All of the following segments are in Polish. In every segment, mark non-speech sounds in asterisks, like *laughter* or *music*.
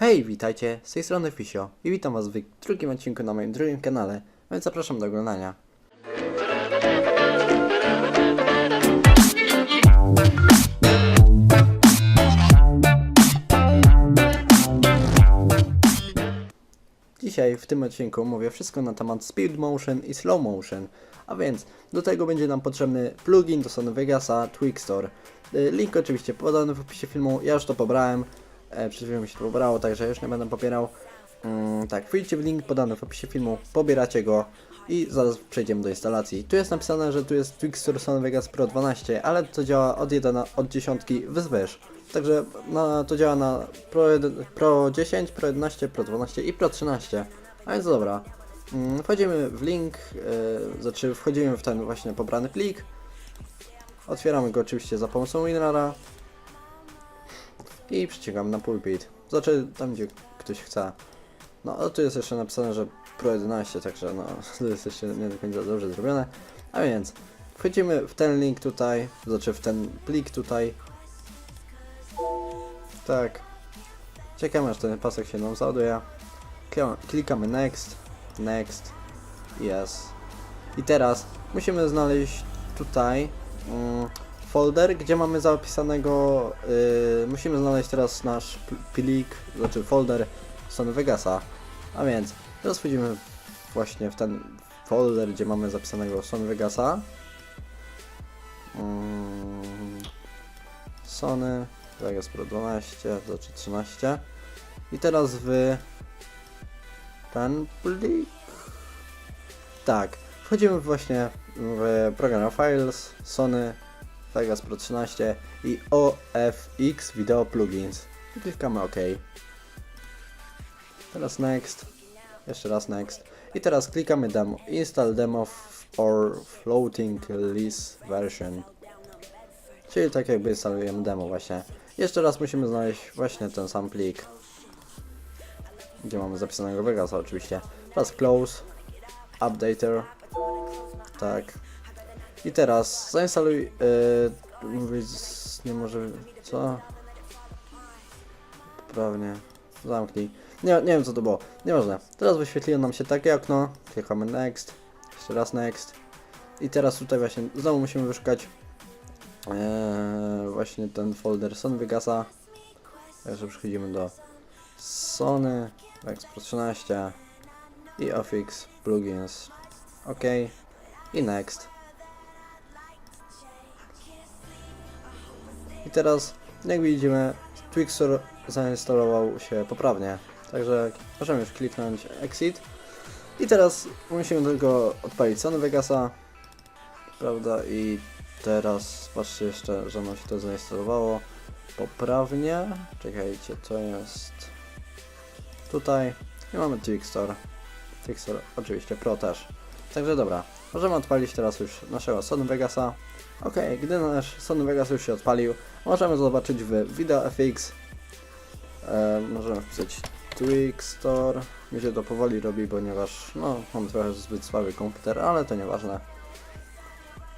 Hej, witajcie, z tej strony Fisio i witam was w drugim odcinku na moim drugim kanale, więc zapraszam do oglądania. Dzisiaj w tym odcinku mówię wszystko na temat speed motion i slow motion, a więc do tego będzie nam potrzebny plugin do Sony Vegasa Twixtor. Y, Link oczywiście podany w opisie filmu, ja już to pobrałem, e, przed chwilą mi się to pobrało, także już nie będę popierał. Mm, tak, wchodźcie w link podany w opisie filmu, pobieracie go i zaraz przejdziemy do instalacji. Tu jest napisane, że tu jest Twixtor Sony Vegas Pro 12, ale to działa od 1 od 10 wzwyż. Także na, to działa na Pro, 1, Pro 10, Pro 11, Pro 12 i Pro 13. A więc dobra. Mm, Wchodzimy w link, yy, znaczy wchodzimy w ten właśnie pobrany plik. Otwieramy go oczywiście za pomocą WinRara. I przyciągamy na pulpit. Znaczy tam gdzie ktoś chce. No tu jest jeszcze napisane, że Pro 11, także no *laughs* to jest jeszcze nie do końca dobrze zrobione. A więc wchodzimy w ten link tutaj, znaczy w ten plik tutaj. Tak. Czekamy aż ten pasek się nam załaduje. Klikamy next, next, yes. I teraz musimy znaleźć tutaj mm, folder, gdzie mamy zapisanego, yy, musimy znaleźć teraz nasz pl- plik, znaczy folder Sony Vegasa. A więc teraz wchodzimy właśnie w ten folder, gdzie mamy zapisanego Sony Vegasa. Mm, Sony Vegas Pro 12, znaczy 13. I teraz w ten plik. Tak, wchodzimy właśnie w program Files, Sony Vegas Pro 13 i OFX Video Plugins. I klikamy OK. Teraz Next. Jeszcze raz Next. I teraz klikamy demo. Install demo for floating list version. Czyli tak jakby instalujemy demo właśnie. Jeszcze raz musimy znaleźć właśnie ten sam plik. Gdzie mamy zapisanego Vegasa oczywiście. Teraz close. Updater. Tak. I teraz zainstaluj. Yy, nie może. Co? Poprawnie. Zamknij. Nie, nie wiem co to było. Nieważne. Teraz wyświetliło nam się takie okno. Klikamy next. Jeszcze raz next. I teraz tutaj właśnie znowu musimy wyszukać Eee, właśnie ten folder Sony Vegasa. Także przechodzimy do Sony Pro 13 i Ofix Plugins. OK. I Next. I teraz, jak widzimy, Twixtor zainstalował się poprawnie. Także możemy już kliknąć Exit. I teraz musimy tylko odpalić Sony Vegasa. Prawda? I teraz patrzcie jeszcze, że nam się to zainstalowało poprawnie. Czekajcie, to jest tutaj i mamy Twixtor. Twixtor oczywiście Pro też. Także dobra, możemy odpalić teraz już naszego Sony Vegasa. Ok, gdy nasz Sony Vegas już się odpalił, możemy zobaczyć w VideoFX. E, możemy wpisać Twixtor. Mi się to powoli robi, ponieważ no, mam trochę zbyt słaby komputer, ale to nieważne.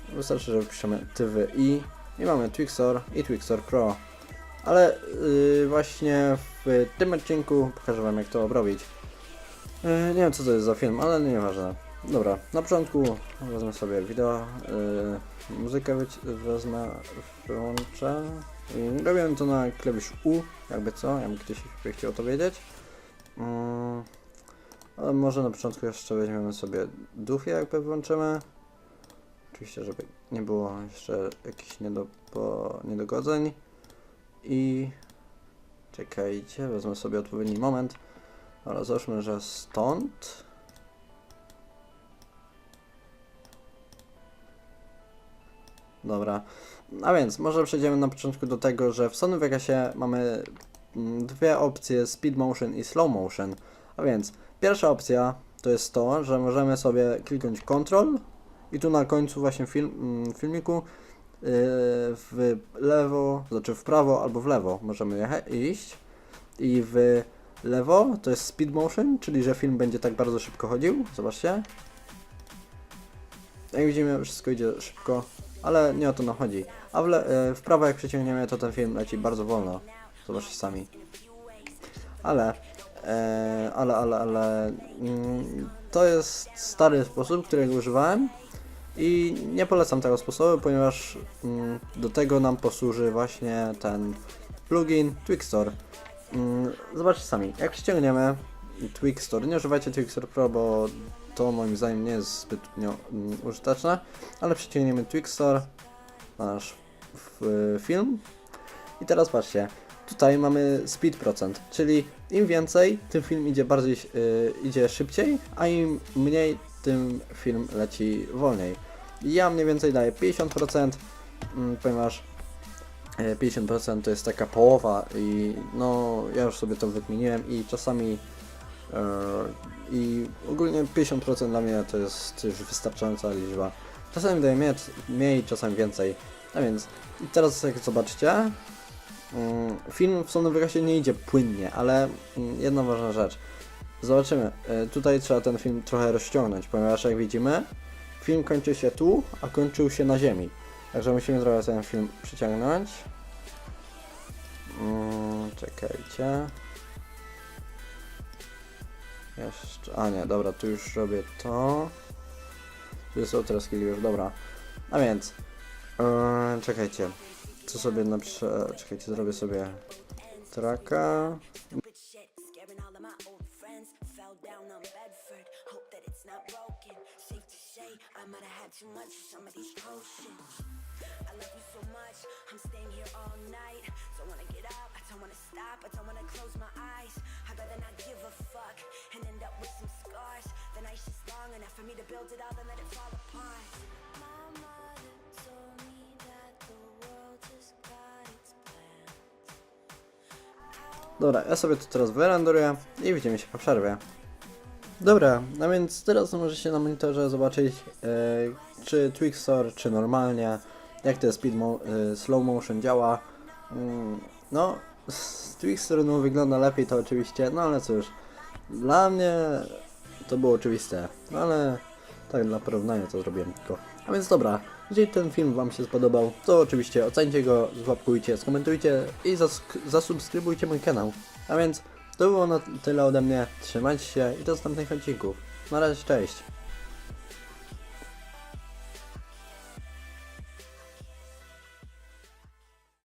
Wystarczy, że wpiszemy TWI i mamy Twixtor i Twixtor Pro. Ale yy, właśnie w tym odcinku pokażę Wam jak to obrobić. Yy, nie wiem co to jest za film, ale nieważne. Dobra, na początku wezmę sobie wideo, yy, muzykę wezmę, wyłączę. Yy, robię to na klawisz U, jakby co, jakby ktoś chciał to wiedzieć. Yy, ale może na początku jeszcze weźmiemy sobie duchy jakby włączymy. Oczywiście, żeby nie było jeszcze jakichś niedopo, niedogodzeń. I czekajcie, wezmę sobie odpowiedni moment. Ale załóżmy, że stąd. Dobra. A więc, może przejdziemy na początku do tego, że w Sony Vegasie mamy mm, dwie opcje Speed Motion i Slow Motion. A więc, pierwsza opcja to jest to, że możemy sobie kliknąć Control i tu na końcu właśnie film, mm, filmiku yy, w lewo, znaczy w prawo albo w lewo możemy iść i w lewo to jest speed motion, czyli że film będzie tak bardzo szybko chodził. Zobaczcie. Jak widzimy, wszystko idzie szybko, ale nie o to nam chodzi. A w, le- yy, w prawo jak przeciągniemy, to ten film leci bardzo wolno. Zobaczcie sami. ale, e, ale, ale, ale mm, to jest stary sposób, którego używałem i nie polecam tego sposobu, ponieważ mm, do tego nam posłuży właśnie ten plugin Twixtor. Mm, zobaczcie sami, jak przyciągniemy Twixtor, nie używajcie Twixtor Pro, bo to moim zdaniem nie jest zbytnio użyteczne, ale przyciągniemy Twixtor, nasz f- film i teraz patrzcie, tutaj mamy speed procent, czyli im więcej, tym film idzie bardziej, y, idzie szybciej, a im mniej, tym film leci wolniej. Ja mniej więcej daję 50%, mm, ponieważ e, 50% to jest taka połowa i no ja już sobie to wykminiłem i czasami i ogólnie 50% dla mnie to jest już wystarczająca liczba. Czasami daję mniej, mniej czasami więcej. A więc teraz jak zobaczycie, mm, film w Sony Vegasie nie idzie płynnie, ale mm, jedna ważna rzecz. Zobaczymy. E, Tutaj trzeba ten film trochę rozciągnąć, ponieważ jak widzimy, film kończy się tu, a kończył się na ziemi. Także musimy trochę ten film przyciągnąć. Mm, czekajcie. Jeszcze. A nie, dobra, tu już robię to. Tu są teraz kilka już, dobra. A więc. Yy, czekajcie. Co sobie napiszę. Czekajcie, zrobię sobie traka. I love you so much, I'm staying here all night. Don't wanna get up, I don't wanna stop, I don't wanna for me to build it and let it fall apart. My mother told me that the world just got its plans. Dobra, ja sobie to teraz wyrenderuję i widzimy się po przerwie. Dobra, no więc teraz możecie na monitorze zobaczyć e, czy Twixtor, czy normalnie, jak ten speed mo e, slow motion działa. Mm, no, z Twixtor no, wygląda lepiej to oczywiście, no ale cóż, dla mnie to było oczywiste, no ale tak dla porównania to zrobiłem tylko. A więc dobra, jeżeli ten film Wam się spodobał, to oczywiście ocencie go, złapkujcie, skomentujcie i zask- zasubskrybujcie mój kanał. A więc to było na tyle ode mnie, trzymajcie się i do następnych odcinków. Na razie, cześć!